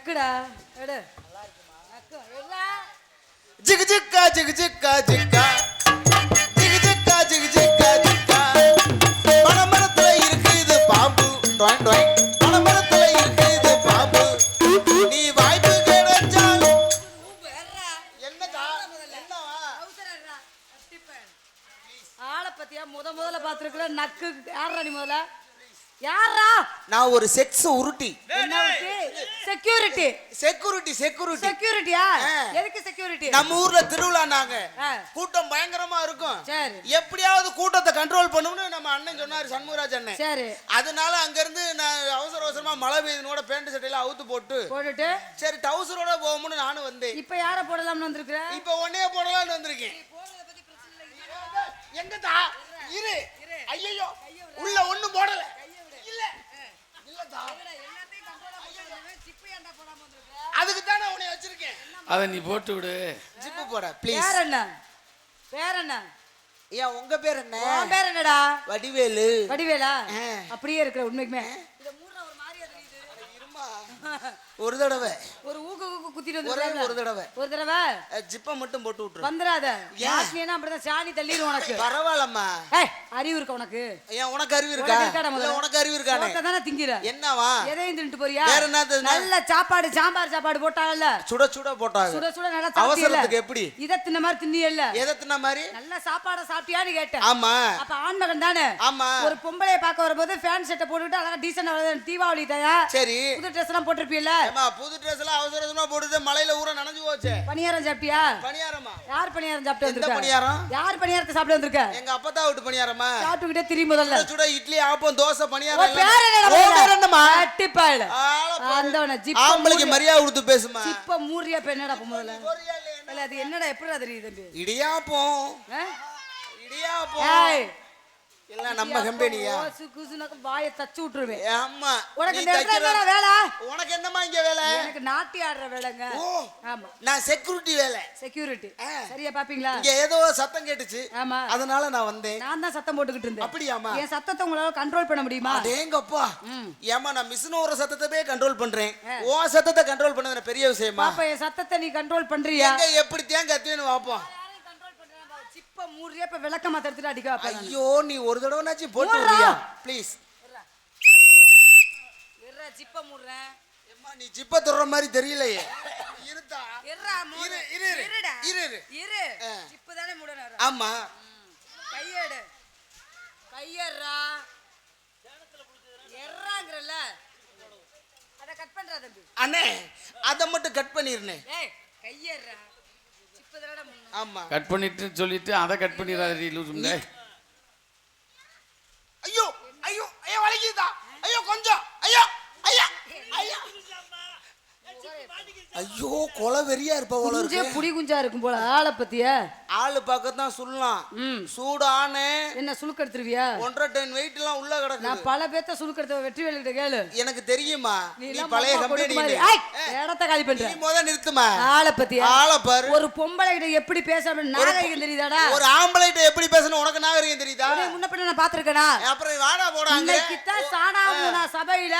நக்குடா. எடு. ஜிகு ஜிக்கா ஜிகு ஜிக்கா ஜிக்கா. ஜிகு ஜிக்கா ஜிகு ஜிக்கா ஜிக்கா. பனமரத்துல இருக்குது பாம்பு. டொய் டொய் பனமரத்துல இருக்குது பாம்பு. நீ வாய்ப்பு கிடைச்சாலும். என்னக்கா? என்னவா? ஆளை பத்தியா? முத முதல்ல பாத்துருக்கல நக்கு. யாரா நீ முதல்ல? யாரா நான் ஒரு செக்ஸ் உருட்டி. என்ன செக்யூரிட்டி செக்யூரிட்டி செக்யூரிட்டி செக்யூரிட்டியா. எதுக்கு செக்யூரிட்டி நம்ம ஊர்ல திருவிழா நாங்க. கூட்டம் பயங்கரமா இருக்கும். சரி. எப்படியாவது கூட்டத்தை கண்ட்ரோல் பண்ணணும்னு நம்ம அண்ணன் சொன்னாரு சண்முகராஜ் அண்ணன். சரி. அதனால அங்கிருந்து நான் அவசர அவசரமா மழை பெய்யுதுனோட பேண்ட் சட்டையில அவுத்து போட்டு. போட்டுட்டு? சரி டவுசரோட போகும்னு நானும் வந்தேன். இப்ப யார போடலாம்னு வந்திருக்கிற? இப்ப ஒன்னே போடலாம்னு வந்திருக்கேன். எங்கதா இரு. ஐயோ உள்ள ஒண்ணும் போடல. அதுக்கு தானே உன்னை வச்சிருக்கேன். அதை நீ போட்டு விடு. ஜிப்பு போட ப்ளீஸ் பேர் என்ன பேர் என்ன ஏன் உங்க பேர் என்ன? உன் பேர் என்னடா? வடிவேலு. வடிவேலா. அப்படியே இருக்கிற உண்மைக்குமே. இருமா. ஒரு தடவை. ஒரு ஊக்கு ஊக்கு குத்திட்டு வந்து ஒரு தடவை. ஒரு தடவை? ஜிப்பை மட்டும் போட்டு விட்டுரு. வந்துடாத? மாட்டினா அப்படிதான் சாணி தள்ளிடும் உனக்கு. பரவாயில்லம்மா. ஏய் அறிவு இருக்கா உனக்கு? ஏன் உனக்கு அறிவு இருக்கா? உனக்கு இல்ல? உனக்கு அறிவு இருக்கானே சோத்தை தானே திங்கிற. என்னவா? எதையும் தின்னுட்டு போறியா? வேற என்னது என்ன? நல்ல சாப்பாடு சாம்பார் சாப்பாடு போட்டாங்கல்ல? சுட சுட போட்டாங்க. சுட சுட நல்லா அவசரத்துக்கு எப்படி? இதை தின்ன மாதிரி தின்னியல்ல? எதை தின்ன மாதிரி? நல்ல சாப்பாடை சாப்பிட்டியான்னு கேட்டேன். ஆமா. அப்ப ஆண்மகன் தானே? ஆமா. ஒரு பொம்பளைய பார்க்க வரும்போது ஃபேன் செட்டை போட்டுக்கிட்டு அழகா டீசென்ட் தீபாவளி தயா? சரி. புது ட்ரெஸ் எல்லாம் போட்டிருப்பியல்ல ஏமா புது ட்ரெஸ் எல்லாம் அவசர அவசரமா போட்டுட்டு மலையில ஊற நனைஞ்சு போச்சே. பணியாரம் சாப்பிட்டியா? பணியாரமா? யார் பணியாரம் சாப்பிட்டு எந்த வந்திருக்க? பணியாரம்? யார் பணியாரத்தை சாப்பிட்டு வந்திருக்க? எங்க அப்பத்தா விட்டு பணியாரமா? சாப்பிட்டுக்கிட்டே திரும்பி முதல்ல. சுட சுட இட்லி ஆப்பம் தோசை உன் பணியாரம் பேர் என்னடா எல்லாம். உன் பேர் என்னம்மா? அட்டிப்பாயில. ஆளை பாரு. ஜிப்ப ஆம்பளைக்கு மூடிய- மரியாதை கொடுத்து பேசுமா ஜிப்ப மூடியா இப்ப என்னடா இப்ப முதல்ல? இல்ல, அது என்னடா எப்படிடா தெரியுது தம்பி? இடியாப்பம். ஆ? இடியாப்பம். ஏய், எல்லாம் நம்ம கம்பெனியா? குசுனாக்க வாயை தச்சு விட்டுருவேன். ஆமா உனக்கு வேலை? உனக்கு என்னம்மா இங்க வேலை? எனக்கு நாட்டி ஆடுற வேலைங்க. ஆமா. நான் செக்யூரிட்டி வேலை. செக்யூரிட்டி. சரியா பாப்பீங்களா? இங்க ஏதோ சத்தம் கேட்டுச்சு. ஆமா. அதனால நான் வந்தேன். நான் தான் சத்தம் போட்டுக்கிட்டு இருந்தேன். அப்படியாமா என் சத்தத்தை உங்களால கண்ட்ரோல் பண்ண முடியுமா? அடேங்கப்பா ம். ஏமா நான் மிஷின் ஒரு சத்தத்தை கண்ட்ரோல் பண்றேன். ஓ சத்தத்தை கண்ட்ரோல் பண்ணது பெரிய விஷயமா? பாப்பா என் சத்தத்தை நீ கண்ட்ரோல் பண்றியா? எங்க எப்படி தேங்க கத்துவேன்னு பாப்போம் இப்ப விளக்கமா தடுத்துட்டு அடிக்க வைப்பேன். ஐயோ நீ ஒரு தடவைனாச்சும் போட்டு மூடுறா. விடுறியா? ப்ளீஸ் இருடா, சிப்ப மூடுறேன். அம்மா நீ ஜிப்ப தொடுற மாதிரி தெரியலையே. இருத்தா இருடா, மூடு. இரு, இரு, இரு. இருடா. இரு, இரு. இரு. ஆ. தானே மூடணும் ஆமா. கையேடு. கையேடுறா. எர்றாங்கிறல்ல. அத கட் பண்றா தம்பி. அண்ணே அதை மட்டும் கட் பண்ணிருந்தேன் ஏய் கையேடுறா. ஆமா. கட் பண்ணிட்டு சொல்லிட்டு அதை கட் பண்ணிடாதடி லூசும்ல ஐயோ ஐயோ ஐயோ வலிக்குதா ஐயோ கொஞ்சம் ஐயோ ஐயா ஐயா ஐயோ கொலை வெறியா இருப்ப போல இருக்கு. புடி குஞ்சா இருக்கும் போல ஆளை பத்திய? ஆளு பார்க்கத்தான் சொல்லலாம். சூடானே என்ன சுழுக்கு எடுத்துருவியா? ஒன்றரை டன் வெயிட் எல்லாம் உள்ள நான் கிடக்கு பல பேத்த சுழுக்கு எடுத்த வெற்றி வேலுகிட்ட கேளு. எனக்கு தெரியுமா? நீ பழைய கம்பெனி இடத்த காலி பண்ற. நீ முத நிறுத்துமா? ஆளை பத்தியா? ஆளை பாரு. ஒரு பொம்பளை கிட்ட எப்படி பேசணும் நாகரிகம் தெரியுதாடா? ஒரு ஆம்பளைட்ட எப்படி பேசணும்? உனக்கு நாகரிகம் தெரியுதா? முன்ன பின்ன நான் பாத்திருக்கேனா அப்புறம் வாடா போடாங்க இன்னைக்கு தான் சானா சபையில.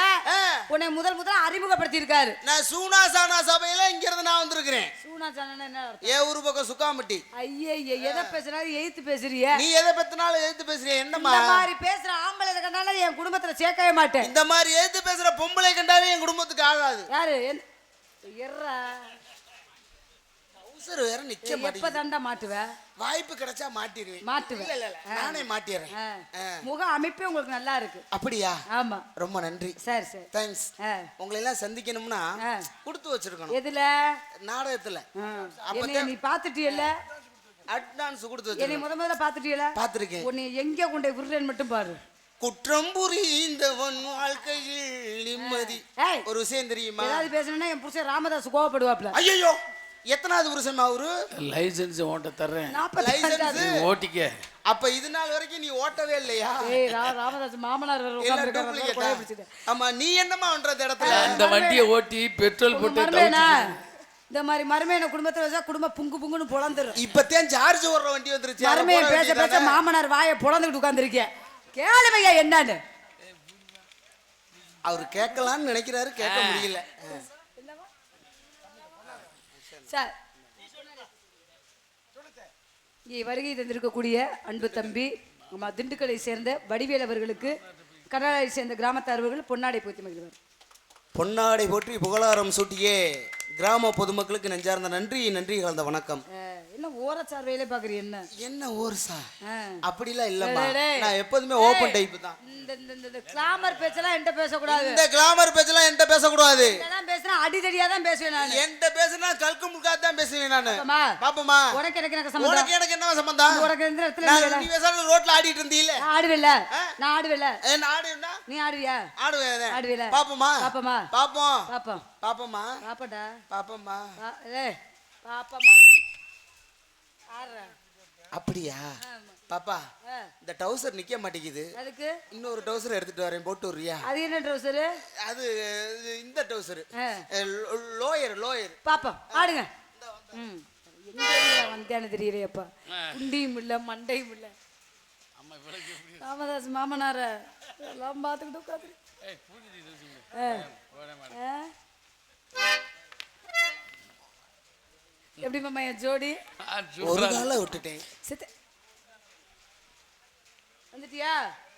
உன்னை முதல் முதல்ல அறிமுகப்படுத்தி இருக்காரு நான் சூனா சானா சபையில இங்க இருந்து நான் வந்திருக்கிறேன். சூனா சானா என்ன ஏ ஊரு பக்கம் சுக்காம்பட்டி? ஐயே எதை பேசுறாரு எய்த்து பேசுறிய? நீ எதை பத்தினாலும் எழுத்து பேசுறிய என்னம்மா? இந்த மாதிரி பேசுற ஆம்பளை கண்டால என் குடும்பத்துல சேர்க்கவே மாட்டேன். இந்த மாதிரி எழுத்து பேசுற பொம்பளை கண்டாவே என் குடும்பத்துக்கு ஆகாது. யாரு? எர்ரா அவசரம் வேற நிக்க எப்ப மாட்டேங்குது தாண்டா மாட்டுவ? வாய்ப்பு கிடைச்சா மாட்டிடுவேன் மாட்டுவேன். இல்ல இல்ல இல்ல, நானே மாட்டிடுறேன். ஆ. ஆ. முக அமைப்பே உங்களுக்கு நல்லா இருக்கு. அப்படியா? ஆமா. ரொம்ப நன்றி. சரி சரி. தேங்க்ஸ் ஆ. உங்களை எல்லாம் சந்திக்கணும்னா ஆ. கொடுத்து வச்சிருக்கணும். எதுல? நாடகத்துல. ஆ. அப்பதான் என்னைய நீ பாத்துட்டியல்ல அட்வான்ஸ் கொடுத்து என்னை வச்சிருக்கணும். முத முதல்ல பாத்துட்டியல பார்த்திருக்கேன். உன்னை எங்க கொண்டு விடுறேன்னு மட்டும் பாரு. குற்றம் புரிந்தவன் வாழ்க்கையில் நிம்மதி. ஏய். ஒரு விஷயம் தெரியுமா? ஏதாவது பேசணும்னா என் புருஷன் ராமதாஸ் கோவப்படுவாப்ல. ஐயோ எத்தனாவது புருஷன் அவரு? லைசன்ஸ் ஓட்ட தர்றேன். லைசன்ஸ் ஓட்டிக்க. அப்ப இது நாள் வரைக்கும் நீ ஓட்டவே இல்லையா? ராமதாஸ் மாமனார் ஆமா நீ என்னம்மா பண்ற இந்த இடத்துல? அந்த வண்டியை ஓட்டி பெட்ரோல் போட்டு இந்த மாதிரி மருமையனை குடும்பத்துல வச்சா குடும்பம் புங்கு புங்குன்னு பொழந்துரும் இப்பத்தான் சார்ஜ் ஓடுற வண்டி வந்துருச்சு. மருமையை பேச பேச? மாமனார் வாயை பொழந்துக்கிட்டு உட்காந்துருக்கேன் கேளுமையா என்னன்னு. அவர் கேட்கலாம்னு நினைக்கிறாரு கேட்க முடியல. சார். இங்கே வருகை தந்திருக்கக்கூடிய அன்பு தம்பி நம்ம திண்டுக்கலை சேர்ந்த வடிவேல் அவர்களுக்கு கர்நாடகாவை சேர்ந்த கிராமத்தார்வர்கள் பொன்னாடை பூத்தி மகிழ்வார். பொன்னாடை போற்றி புகழாரம் சூட்டியே கிராம பொதுமக்களுக்கு நெஞ்சார்ந்த நன்றி நன்றி கலந்த வணக்கம். ஓரச்சார்வையிலே பார்க்குறீ என்ன? என்ன ஊர் சார்? ஆ. அப்படிலாம் இல்லம்மா. நான் எப்போதுமே ஓப்பன் டைப் தான். இந்த இந்த இந்த- இந்த கிளாமர் பேச்செல்லாம் என்கிட்ட பேசக்கூடாது. இந்த கிளாமர் பேச்செல்லாம் என்கிட்ட பேசக்கூடாது. இதெல்லாம் பேசுனா அடிதடியா தான் பேசுவேன் நான். என்கிட்ட பேசுனா கல்கு முழுக்காத தான் பேசுவேன் நானு. பாப்பமா. உனக்கு எனக்கு எனக்கு சம்மந்தம்? உனக்கு எனக்கு என்ன சம்பந்தம் உனக்கு எந்த இடத்துல நான் வேலை? நீ பேசாம ரோட்ல ஆடிட்டு இருந்தீல நான் ஆடுவேல நான் ஆடுவேல என்ன ஆடுனா நீ ஆடுவியா? ஆடுவேன் ஆடுவேல பாப்போமா? பாப்போமா? பாப்போம். பாப்போம். பாப்போமா? பாப்படா பாப்போமா ஏய், பாப்பமா அப்படியா. பாப்பா. இந்த டவுசர் நிக்க மாட்டேங்குது. அதுக்கு? இன்னொரு டவுசர் எடுத்துட்டு வரேன் போட்டு வர்றியா அது என்ன ட்ரௌசரு அது இந்த டவுசர் ஆ. Lower lower. பாப்போம் ஆடுங்க. வந்தேன்னு தெரியலையப்பா. குண்டியும் இல்ல மண்டையும் இல்ல. ஆமா, இவளுக்கு எப்படி- ராமதாஸ் மாமனார? எல்லாம் பார்த்துக்கிட்டு உட்காந்து எப்படி மாமா என் ஜோடி? ஒரு. காலை விட்டுட்டேன். சித்த வந்துட்டியா?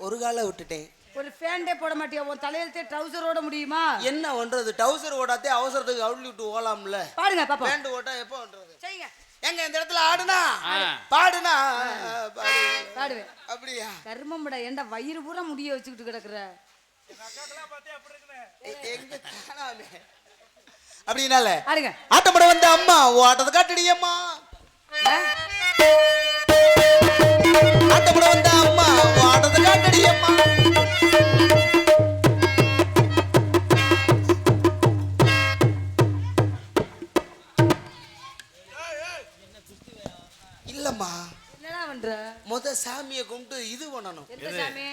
ஒரு காலை விட்டுட்டேன். ஒரு ஃபேண்டே போட மாட்டியா? உன் தலையெழுத்தே ட்ரௌசரோட முடியுமா? என்ன பண்றது? டவுசர் ஓடாதே அவசரத்துக்கு அவுளி விட்டு ஓலாம்ல. பாடுங்க பாப்பா பேண்ட் ஓட்டா எப்போ பண்றது? செய்யுங்க. எங்க இந்த இடத்துல ஆடுனா. பாடுனா? பாடு. பாடுவேன். அப்படியா? கர்மம்டா ஏன்டா வயிறு பூரா முடிய வச்சுக்கிட்டு கிடக்குற? எங்க காணாமே அப்படின்னால? ஆடுங்க ஆட்டப்பட வந்த அம்மா ஓ ஆட்டத்தை காட்டுடியம்மா ஆ? ஆட்டப்பட வந்த அம்மா ஓ ஆட்டத்தை காட்டுடியம்மா சாமியை கும்பிட்டு இது பண்ணணும். சாமி?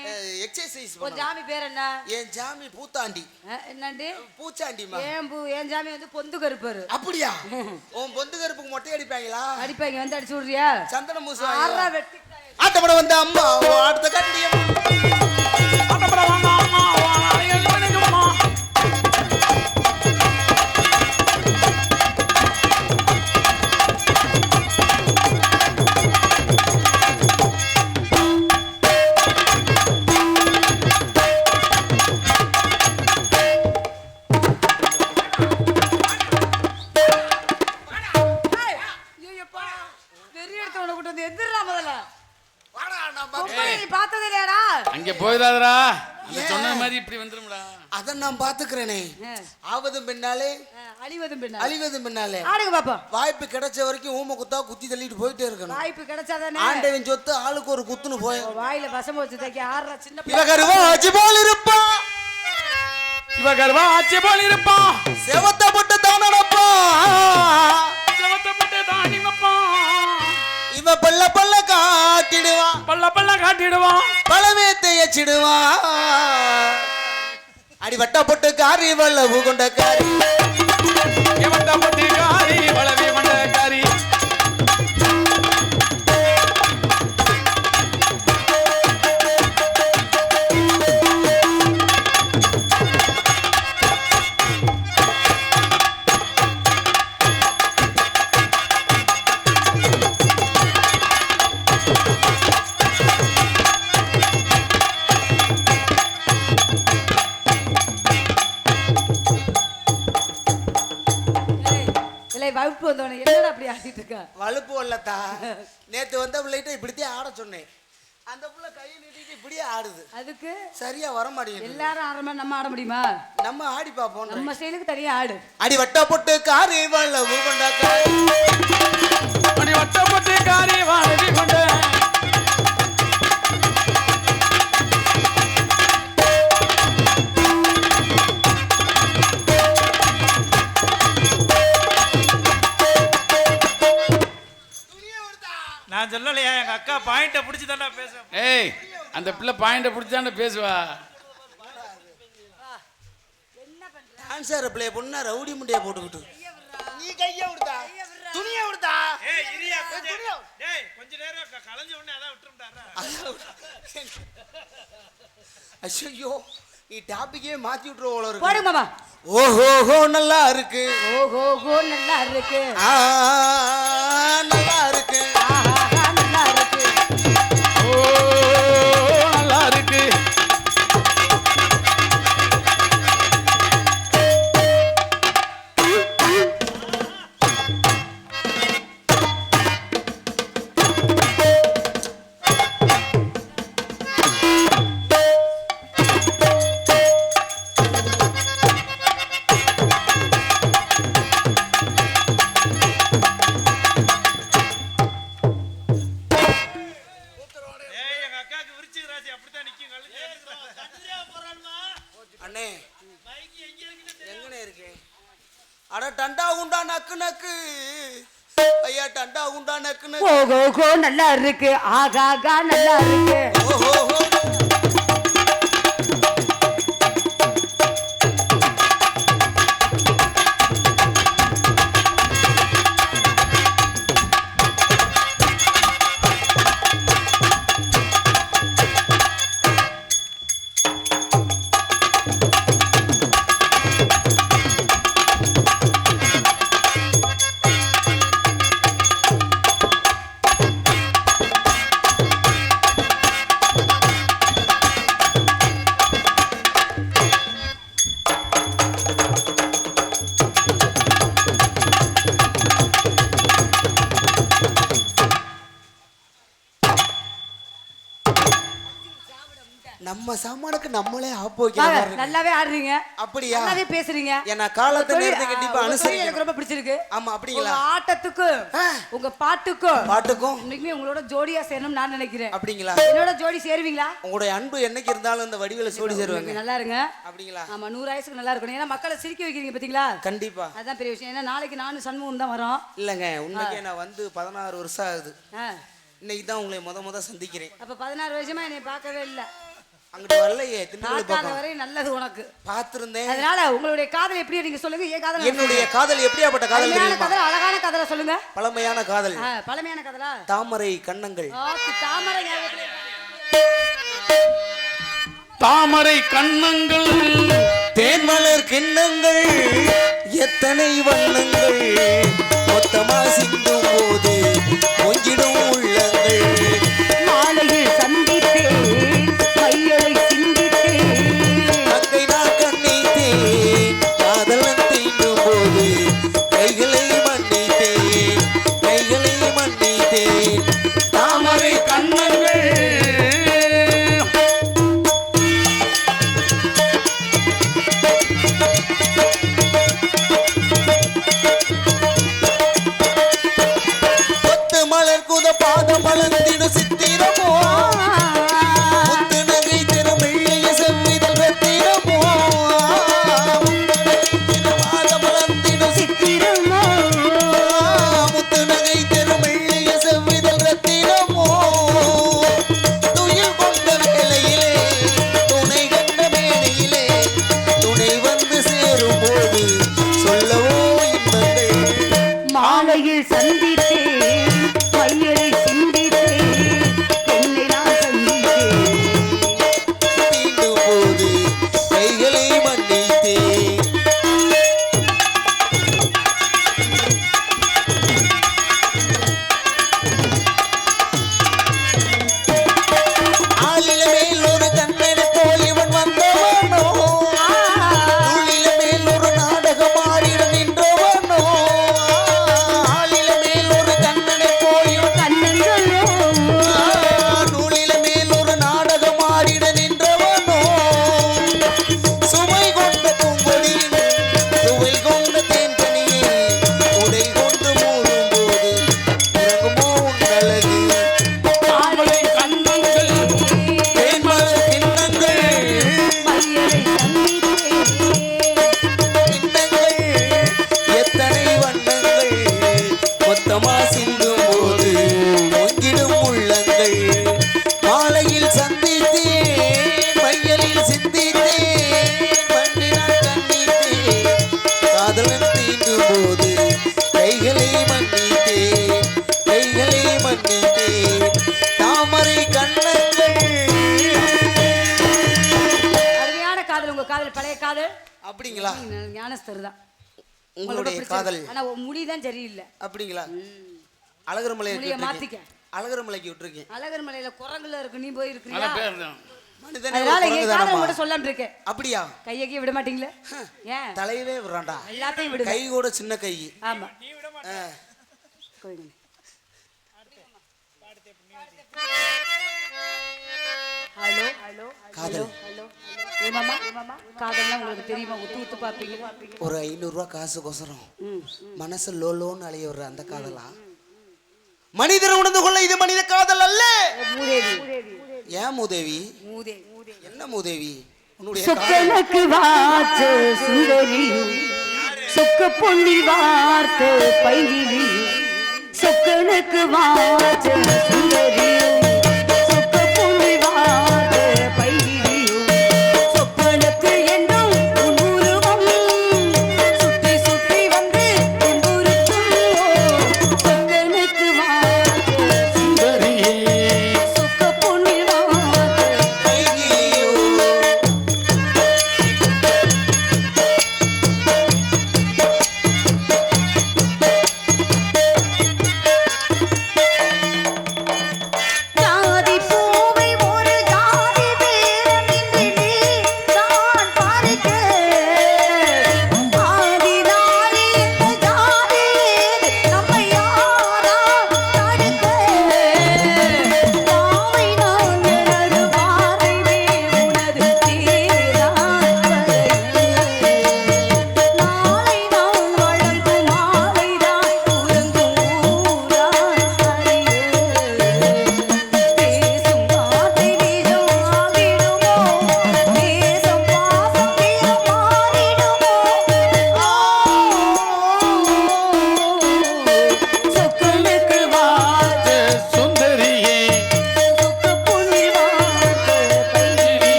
எக்ஸசைஸ் உன் பண்ணணும். ஜாமி பேர் என்ன? என் சாமி பூத்தாண்டி. என்னண்டு? பூச்சாண்டிமா ஏன் பூ என் ஜாமி வந்து பொந்து கருப்பாரு அப்படியா? உன் பொந்து கருப்புக்கு மொட்டை அடிப்பாங்களா? அடிப்பாங்க வந்து அடிச்சு விடுறியா? சந்தன மூசு ஆறா வெட்டி ஆட்டப்பட வந்த அம்மா ஓ ஆட்டத்தை காட்டுடியம்மா ஆட்டப்பட வாங்க, அம்மா, பாத்துக்கிறேனே ஆவதும் பின்னாலே அழிவதும் பின்ன அழிவதும் பின்னாலே. ஆடுங்க பாப்போம். வாய்ப்பு கிடைச்ச வரைக்கும் ஊமை குத்தா குத்தி தள்ளிட்டு போயிட்டே இருக்கணும். வாய்ப்பு கிடைச்சாதானே? ஆண்டவன் சொத்து ஆளுக்கு ஒரு குத்துன்னு போய் வாயில விஷம் வச்சு தைக்க ஆடுற சின்ன பிள்ளை. இவ கருவா அஜி போல் இருப்பா. இவ கருவா ஆட்சி போல் இருப்பான் செவத்த போட்டு தான் நடப்பா. செவத்தப்பட்டு தாண்டி வைப்பான். இவ பல்ல பல்ல காட்டிடுவான் பல்ல பல்ல காட்டிடுவான் பழமே தேய்ச்சிடுவான் அடி வட்டப்பட்டு காரி வல்லவு கொண்ட காரி. வட்டப்பட்டு காரி வகுப்பு வந்தவன என்னடா அப்படி ஆடிட்டு இருக்க? வலுப்பு வரலத்தா. நேத்து வந்த பிள்ளைகிட்ட இப்படித்தான் ஆட சொன்னேன். அந்த புள்ள கையை நீட்டிட்டு இப்படியே ஆடுது. அதுக்கு சரியா வர மாட்டேங்குது. எல்லாரும் ஆடுற மாதிரி நம்ம ஆட முடியுமா? நம்ம ஆடி பார்ப்போம் நம்ம ஸ்டைலுக்கு தனியா ஆடு. அடி வட்ட போட்டு காரி வல்லவு கொண்ட காரி அப்படி வட்டப்பட்டு காரி வளவி கொண்ட அக்கா பாயிண்ட புடிச்சு தான்டா பேச ஏய் அந்த பிள்ளை பாயிண்ட பிடிச்சாண்ட பேசுவா. டான்ஸர் பிளே பொண்ணா ரவுடி முண்டைய போட்டுக்கிட்டு. நீ கைய விடுதா துணியை விடுதா ஏய் இரியா கொஞ்சம். டேய் கொஞ்ச நேரம் கலைஞ்ச உடனே அதான் விட்டுரும்டாரா ஐயோ நீ டாபிக்கே மாத்தி விட்டுருவோம் போல இருக்கு. போடுங்க மாமா. ஓஹோஹோ நல்லா இருக்கு. ஓஹோ ஹோ நல்லா இருக்கு. ஆ, நல்லா இருக்கு. ஓஹோ நல்லா இருக்கு. ஆகாகா நல்லா இருக்கு. ஆப்பு வைக்கிற. நல்லாவே ஆடுறீங்க. அப்படியா? நல்லாவே பேசுறீங்க. ஏன்னா காலத்தை உங்க நேரத்தை தொழில், கண்டிப்பா எனக்கு ரொம்ப பிடிச்சிருக்கு. ஆமா அப்படிங்களா? ஆட்டத்துக்கும். உங்க பாட்டுக்கும் பாட்டுக்கும்? இன்னைக்குமே உங்களோட ஜோடியா சேரணும்னு நான் நினைக்கிறேன். அப்படிங்களா? என்னோட ஜோடி சேருவீங்களா? உங்களுடைய அன்பு என்னைக்கு இருந்தாலும் இந்த வடிவில சோடி சேருவாங்க. நல்லா இருங்க. அப்படிங்களா? ஆமா நூறு வயசுக்கு நல்லா இருக்கணும். ஏன்னா மக்களை சிரிக்க வைக்கிறீங்க பாத்தீங்களா? கண்டிப்பா. அதான் பெரிய விஷயம். ஏன்னா நாளைக்கு நானும் சண்முகம் தான் வரோம். இல்லைங்க உண்மைக்கே நான் வந்து பதினாறு வருஷம் ஆகுது. இன்னைக்கு தான் உங்களை முத முத சந்திக்கிறேன். அப்ப பதினாறு வருஷமா என்னை பார்க்கவே இல்லை. அங்கிட்டு வரலையே திண்டுக்கல் வரை நல்லது உனக்கு. பார்த்திருந்தேன். அதனால உங்களுடைய காதல் எப்படி நீங்க சொல்லுங்க. ஏன் காதல் என்னுடைய காதல் எப்படியாப்பட்ட காதல் தெரியுமா? அழகான கதலை சொல்லுங்க. பழமையான காதல். பழமையான கதலா? தாமரை கண்ணங்கள் தாமரை தாமரை கண்ணங்கள் தேன்மலர் கிண்ணங்கள் எத்தனை வண்ணங்கள்? மொத்தமா சிந்தும் போது உள்ளங்கள். உங்களுடைய காதல். ஆனா உன் முடி தான் சரியில்லை. அப்படிங்களா? அழகர் மலை முடிய மாத்திக்க. அழகர் மலைக்கு விட்டுருக்கேன் அழகர் மலையில குரங்குல இருக்கு நீ போய் இருக்கிறியா? ஒரு அதனால என் காதல் சொல்லாம இருக்கேன் அப்படியா? கையக்கே விட மாட்டீங்களே? ஏன்? தலையவே விடுறான்டா. எல்லாத்தையும் விடுங்க. கை கூட சின்ன கை. ஆமா. Hello hello. காதல். ஏமாமா காதல்லாம் உங்களுக்கு தெரியுமா? உத்து உத்து பாப்பீங்க ஒரு ஐநூறுரூவா காசுக்கோசரம். மனசு லோலோன்னு அலைய விடுற அந்த காதலா? மனிதரை உணர்ந்து கொள்ள இது மனித காதல் அல்ல. ஏன் மூதேவி? மூதே மூதே என்ன மூதேவி? சொக்கனுக்கு வாச்சு சுந்தரியும் சொக்க பொன்னி வார்த்து பைங்கிலியும் சொக்கனுக்கு வாச்சு சுந்தரியும்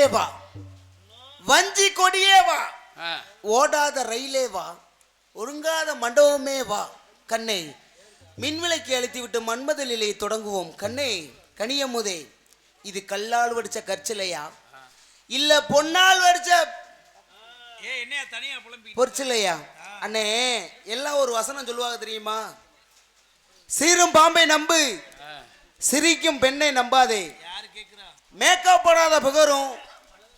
நிலவே வா. வஞ்சி கொடியே வா. ஓடாத ரயிலே வா. ஒருங்காத மண்டபமே வா. கண்ணே மின்விளக்கை அழுத்தி விட்டு மன்மத நிலையை தொடங்குவோம். கண்ணே கனியமுதே இது கல்லால் வடிச்ச கற்சிலையா? இல்ல பொன்னால் வடிச்ச பொற்சிலையா? அண்ணே எல்லாம் ஒரு வசனம் சொல்லுவாங்க தெரியுமா? சீரும் பாம்பை நம்பு. சிரிக்கும் பெண்ணை நம்பாதே. மேக்கப் போடாத புகரும்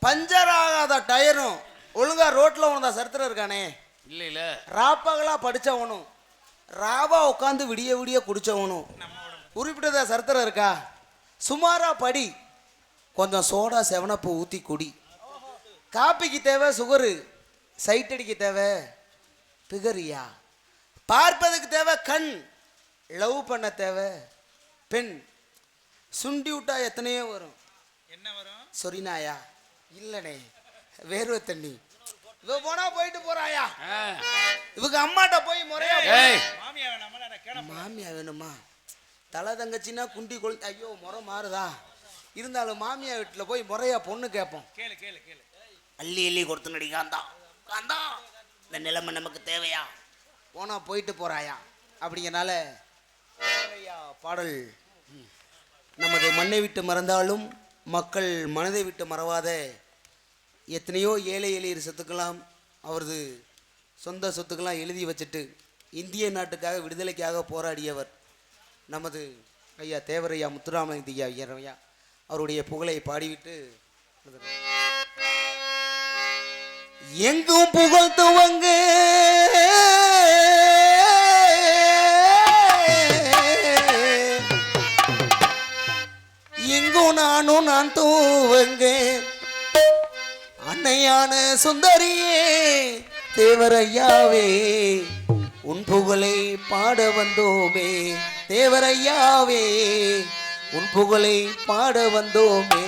பஞ்சர் ஆகாத டயரும் ஒழுங்கா ரோட்ல உனதா சரித்திரம் இருக்கானே. இல்ல இல்ல. ராப்பகலா படிச்சவனும் ராவா உட்காந்து விடிய விடிய குடிச்சவனும் குறிப்பிட்டதா சரித்திரம் இருக்கா? சுமாரா படி. கொஞ்சம் சோடா செவனப்பு ஊத்தி குடி. காப்பிக்கு தேவை சுகரு சைட் அடிக்க தேவை பிகரியா? பார்ப்பதுக்கு தேவை கண் லவ் பண்ண தேவை பெண். சுண்டி விட்டா எத்தனையோ வரும். என்ன வரும்? சொரினாயா இல்லனே வேர்வை தண்ணி இவ போனா போயிட்டு போறாயா. இவங்க அம்மாட்ட போய் முறையா ஏய். மாமியா வேணாமா? நான் கேட மாமியா வேணுமா? தலை தங்கச்சின்னா குண்டி கொள் ஐயோ முறை மாறுதா? இருந்தாலும் மாமியா வீட்டில் போய் முறையா பொண்ணு கேட்போம் கேளு கேளு கேளு. அள்ளி அள்ளி கொடுத்து நடி காந்தா இந்த நிலைமை நமக்கு தேவையா? போனா போயிட்டு போறாயா? அப்படிங்கனால பாடல்? ம். நமது மண்ணை விட்டு மறந்தாலும் மக்கள் மனதை விட்டு மறவாத எத்தனையோ ஏழை எளியர் சொத்துக்கெல்லாம் அவரது சொந்த சொத்துக்கெல்லாம் எழுதி வச்சுட்டு இந்திய நாட்டுக்காக விடுதலைக்காக போராடியவர் நமது ஐயா தேவரையா முத்துராமலிங்க ஐயா. ஐயரையா அவருடைய புகழை பாடிவிட்டு எங்கும் புகழ் துவங்க. எங்கும் நானும் நான் தூவங்க அன்னையான சுந்தரியே தேவரையாவே உன் புகழை பாட வந்தோமே தேவரையாவே உன் புகழை பாட வந்தோமே.